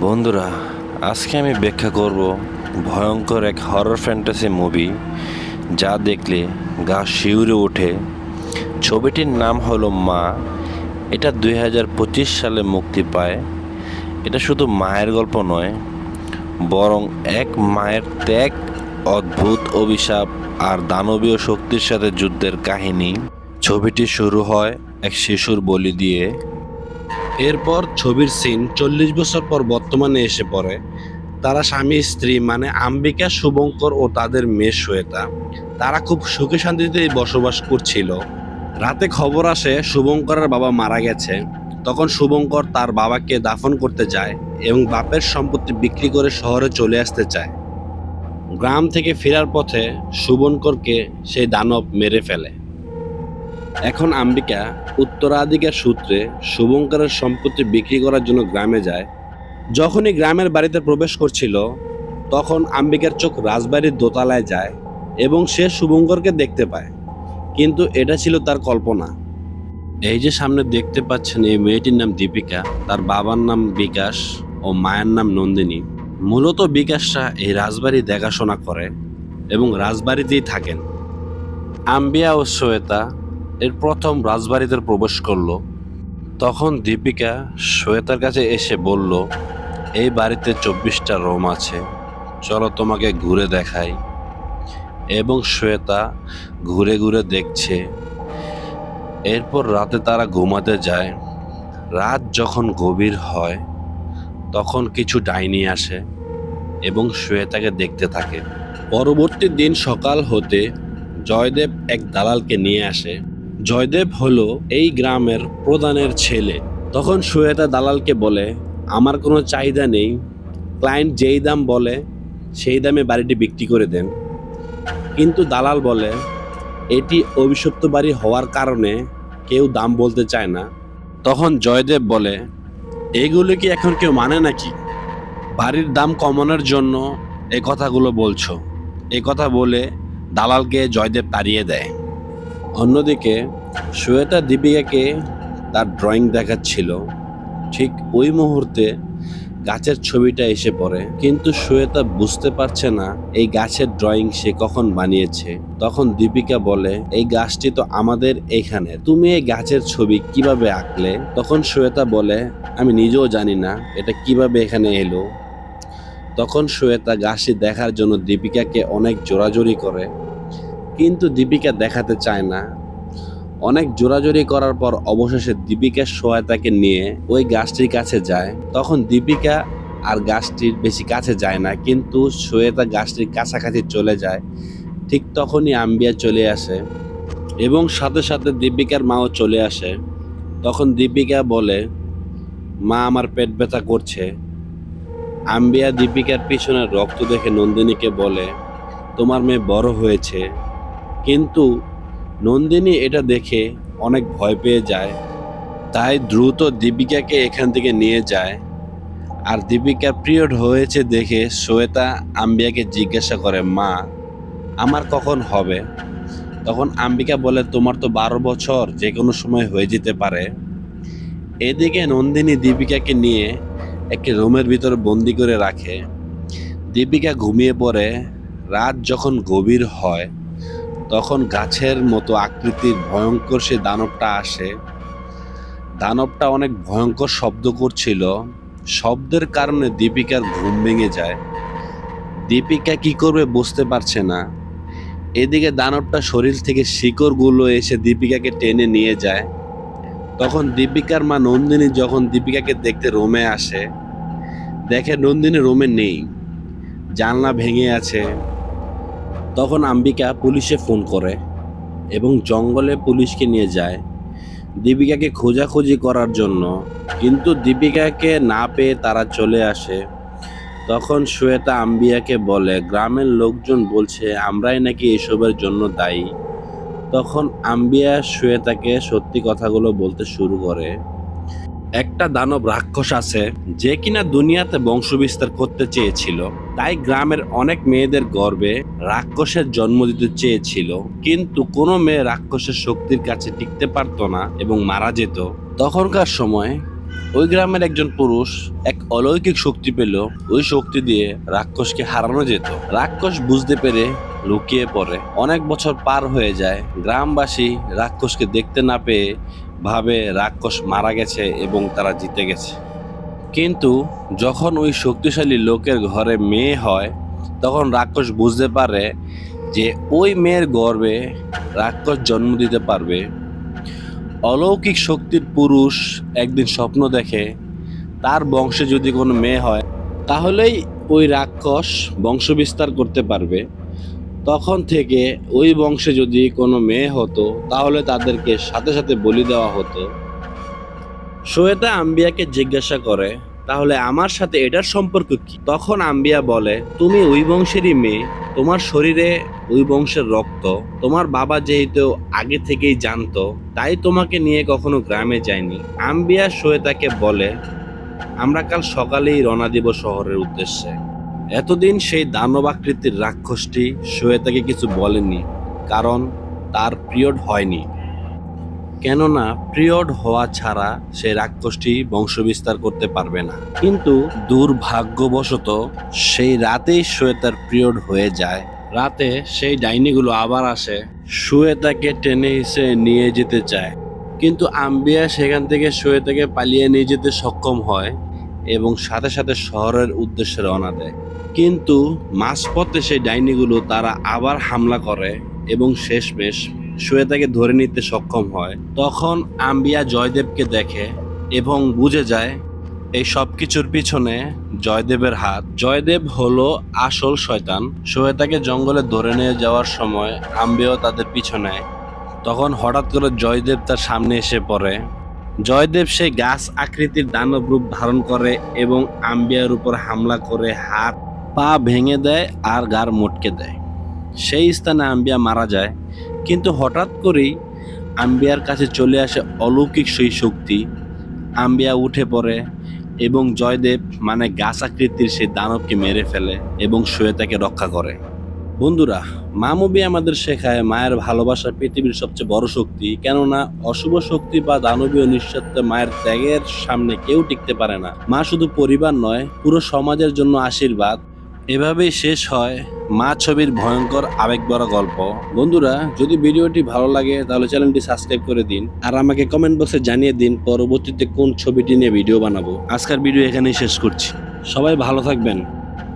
বন্ধুরা, আজকে আমি ব্যাখ্যা করব ভয়ঙ্কর এক হরর ফ্যান্টাসি মুভি যা দেখলে গা শিউরে ওঠে। ছবিটির নাম হলো মা। এটা দুই হাজার পঁচিশ সালে মুক্তি পায়। এটা শুধু মায়ের গল্প নয়, বরং এক মায়ের ত্যাগ, অদ্ভুত অভিশাপ আর দানবীয় শক্তির সাথে যুদ্ধের কাহিনী। ছবিটি শুরু হয় এক শিশুর বলি দিয়ে। এরপর ছবির সিন চল্লিশ বছর পর বর্তমানে এসে পড়ে। তারা স্বামী, স্ত্রী মানে আম্বিকা, শুভঙ্কর ও তাদের মেয়ে শ্বেতা। তারা খুব সুখে শান্তিতে বসবাস করছিল। রাতে খবর আসে, শুভঙ্করের বাবা মারা গেছে। তখন শুভঙ্কর তার বাবাকে দাফন করতে যায় এবং বাপের সম্পত্তি বিক্রি করে শহরে চলে আসতে চায়। গ্রাম থেকে ফেরার পথে শুভঙ্করকে সেই দানব মেরে ফেলে। এখন আম্বিকা উত্তরাধিকার সূত্রে শুভঙ্করের সম্পত্তি বিক্রি করার জন্য গ্রামে যায়। যখনই গ্রামের বাড়িতে প্রবেশ করছিল, তখন আম্বিকার চোখ রাজবাড়ির দোতলায় যায় এবং সে শুভঙ্করকে দেখতে পায়। কিন্তু এটা ছিল তার কল্পনা। এই যে সামনে দেখতে পাচ্ছেন এই মেয়েটির নাম দীপিকা, তার বাবার নাম বিকাশ ও মায়ের নাম নন্দিনী। মূলত বিকাশরা এই রাজবাড়ি দেখাশোনা করে এবং রাজবাড়িতেই থাকেন। আম্বিয়া ও শ্বেতা এর প্রথম রাজবাড়িতে প্রবেশ করল। তখন দীপিকা শ্বেতার কাছে এসে বলল, এই বাড়িতে চব্বিশটা রোম আছে, চলো তোমাকে ঘুরে দেখাই। এবং শ্বেতা ঘুরে ঘুরে দেখছে, এরপর রাতে তারা ঘুমাতে যায়। রাত যখন গভীর হয়, তখন কিছু ডাইনি আসে এবং শ্বেতাকে দেখতে থাকে। পরবর্তী দিন সকাল হতে জয়দেব এক দালালকে নিয়ে আসে। জয়দেব হলো এই গ্রামের প্রধানের ছেলে। তখন শ্বেতা দালালকে বলে, আমার কোনো চাহিদা নেই। ক্লায়েন্ট যেই দাম বলে, সেই দামে বাড়িটি বিক্রি করে দেন। কিন্তু দালাল বলে, এটি অভিশপ্ত বাড়ি হওয়ার কারণে কেউ দাম বলতে চায় না। তখন জয়দেব বলে, এগুলো কি এখন কেউ মানে নাকি? বাড়ির দাম কমানোর জন্য এই কথাগুলো বলছো। এই কথা বলে দালালকে জয়দেব তাড়িয়ে দেয়। অন্যদিকে, শ্বেতা দীপিকাকে তার ড্রয়িং দেখাচ্ছিল। ঠিক ওই মুহূর্তে গাছের ছবিটা এসে পড়ে। কিন্তু শ্বেতা বুঝতে পারছে না এই গাছের ড্রয়িং সে কখন বানিয়েছে। তখন দীপিকা বলে, এই গাছটি তো আমাদের এখানে। তুমি এই গাছের ছবি কীভাবে আঁকলে? তখন শ্বেতা বলে, আমি নিজেও জানি না এটা কীভাবে এখানে এলো। তখন শ্বেতা গাছটি দেখার জন্য দীপিকাকে অনেক জোরাজোরি করে। কিন্তু দীপিকা দেখাতে চায় না। অনেক জোরাজোরি করার পর অবশেষে দীপিকার সহায়তাকে নিয়ে ওই গাছটির কাছে যায়। তখন দীপিকা আর গাছটির বেশি কাছে যায় না, কিন্তু শ্বেতা গাছটির কাছাকাছি চলে যায়। ঠিক তখনই আম্বিয়া চলে আসে এবং সাথে সাথে দীপিকার মাও চলে আসে। তখন দীপিকা বলে, মা আমার পেট ব্যথা করছে। আম্বিয়া দীপিকার পিছনে রক্ত দেখে নন্দিনীকে বলে, তোমার মেয়ে বড় হয়েছে। কিন্তু নন্দিনী এটা দেখে অনেক ভয় পেয়ে যায়। তাই দ্রুত দীপিকাকে এখান থেকে নিয়ে যায়। আর দীপিকা পিরিয়ড হয়েছে দেখে শ্বেতা আম্বিয়াকে জিজ্ঞাসা করে, মা, আমার কখন হবে? তখন আম্বিকা বলে, তোমার তো বারো বছর, যে কোনো সময় হয়ে যেতে পারে। এদিকে নন্দিনী দীপিকাকে নিয়ে একটি রুমের ভিতরে বন্দি করে রাখে। দীপিকা ঘুমিয়ে পড়ে। রাত যখন গভীর হয় তখন গাছের মতো আকৃতির ভয়ঙ্কর সে দানবটা আসে। দানবটা অনেক ভয়ঙ্কর শব্দ করছিল। শব্দের কারণে দীপিকার ঘুম ভেঙে যায়। দীপিকা কি করবে বুঝতে পারছে না। এদিকে দানবটা শরীর থেকে শিকড়গুলো এসে দীপিকাকে টেনে নিয়ে যায়। তখন দীপিকার মা নন্দিনী যখন দীপিকাকে দেখতে রোমে আসে, দেখে নন্দিনী রোমে নেই। জানলা ভেঙে আছে। তখন আম্বিকা পুলিশে ফোন করে এবং জঙ্গলে পুলিশকে নিয়ে যায় দীপিকাকে খোঁজাখুঁজি করার জন্য। কিন্তু দীপিকাকে না পেয়ে তারা চলে আসে। তখন শ্বেতা আম্বিয়াকে বলে, গ্রামের লোকজন বলছে আমরাই নাকি এসবের জন্য দায়ী। তখন আম্বিয়া শ্বেতাকে সত্যি কথাগুলো বলতে শুরু করে। একটা দানব রাক্ষস আছে যে কিনা দুনিয়াতে বংশবিস্তার করতে চেয়েছিল। তাই গ্রামের অনেক মেয়েদের গর্বে রাক্ষসের জন্ম দিতে চেয়েছিল। কিন্তু কোনো মেয়ে রাক্ষসের শক্তির কাছে টিকতে পারতো না এবং মারা যেত। তখনকার সময় ওই গ্রামের একজন পুরুষ এক অলৌকিক শক্তি পেল। ওই শক্তি দিয়ে রাক্ষসকে হারানো যেত। রাক্ষস বুঝতে পেরে লুকিয়ে পড়ে। অনেক বছর পার হয়ে যায়। গ্রামবাসী রাক্ষসকে দেখতে না পেয়ে ভাবে রাক্ষস মারা গেছে এবং তারা জিতে গেছে। কিন্তু যখন ওই শক্তিশালী লোকের ঘরে মেয়ে হয়, তখন রাক্ষস বুঝতে পারে যে ওই মেয়ের গর্বে রাক্ষস জন্ম দিতে পারবে। অলৌকিক শক্তির পুরুষ একদিন স্বপ্ন দেখে, তার বংশে যদি কোনো মেয়ে হয়, তাহলেই ওই রাক্ষস বংশ বিস্তার করতে পারবে। তখন থেকে ওই বংশে যদি কোনো মেয়ে হতো, তাহলে তাদেরকে সাথে সাথে বলি দেওয়া হতো। শোয়েতা আম্বিয়াকে জিজ্ঞাসা করে, তাহলে আমার সাথে এটার সম্পর্ক কি? তখন আম্বিয়া বলে, তুমি ওই বংশেরই মেয়ে। তোমার শরীরে ওই বংশের রক্ত। তোমার বাবা যেহেতু আগে থেকেই জানতো, তাই তোমাকে নিয়ে কখনো গ্রামে যায়নি। আম্বিয়া শোয়েতাকে বলে, আমরা কাল সকালেই রওনা দিব শহরের উদ্দেশ্যে। এতদিন সেই দানবাকৃতির রাক্ষসটি শ্বেতাকে কিছু বলেনি কারণ তার পিরিয়ড হয়নি। কেননা পিরিয়ড হওয়া ছাড়া সেই রাক্ষসটি বংশবিস্তার করতে পারবে না। কিন্তু দুর্ভাগ্যবশত সেই রাতেই শ্বেতার পিরিয়ড হয়ে যায়। রাতে সেই ডাইনিগুলো আবার আসে। শ্বেতাকে টেনে হিসে নিয়ে যেতে চায়। কিন্তু আম্বিয়া সেখান থেকে শ্বেতাকে পালিয়ে নিয়ে যেতে সক্ষম হয় এবং সাথে সাথে শহরের উদ্দেশ্যে রওনা দেয়। কিন্তু মাঝপথে সেই ডাইনিগুলো তারা আবার হামলা করে এবং শেষমেশ শ্বেতাকে ধরে নিতে সক্ষম হয়। তখন আম্বিয়া জয়দেবকে দেখে এবং বুঝে যায়, এই সব কিছুর পিছনে জয়দেবের হাত। জয়দেব হলো আসল শয়তান। শ্বেতাকে জঙ্গলে ধরে নিয়ে যাওয়ার সময় আম্বিয়াও তাদের পিছনে। তখন হঠাৎ করে জয়দেব তার সামনে এসে পড়ে। জয়দেব সেই গাছ আকৃতির দানব রূপ ধারণ করে এবং আম্বিয়ার উপর হামলা করে হাত পা ভেঙে দেয় আর গার মোটকে দেয়। সেই স্থানে আম্বিয়া মারা যায়। কিন্তু হঠাৎ করেই আম্বিয়ার কাছে চলে আসে অলৌকিক সেই শক্তি। আম্বিয়া উঠে পড়ে এবং জয়দেব মানে গাছ আকৃতির সেই দানবকে মেরে ফেলে এবং শ্বেতাকে রক্ষা করে। বন্ধুরা মা আমাদের শেখায় মায়ের ভালোবাসা পৃথিবীর সবচেয়ে বড় শক্তি। কেননা, অশুভ শক্তি বা দানবীয় নিঃস্বার্থ মায়ের ত্যাগের সামনে কেউ টিকতে পারে না। মা শুধু পরিবার নয়, পুরো সমাজের জন্য আশীর্বাদ। এভাবেই শেষ হয় মা ছবির ভয়ঙ্কর আবেগ আবেগভরা গল্প। বন্ধুরা, যদি ভিডিওটি ভালো লাগে, তাহলে চ্যানেলটি সাবস্ক্রাইব করে দিন। আর আমাকে কমেন্ট বক্সে জানিয়ে দিন পরবর্তীতে কোন ছবিটি নিয়ে ভিডিও বানাবো। আজকের ভিডিও এখানেই শেষ করছি। সবাই ভালো থাকবেন।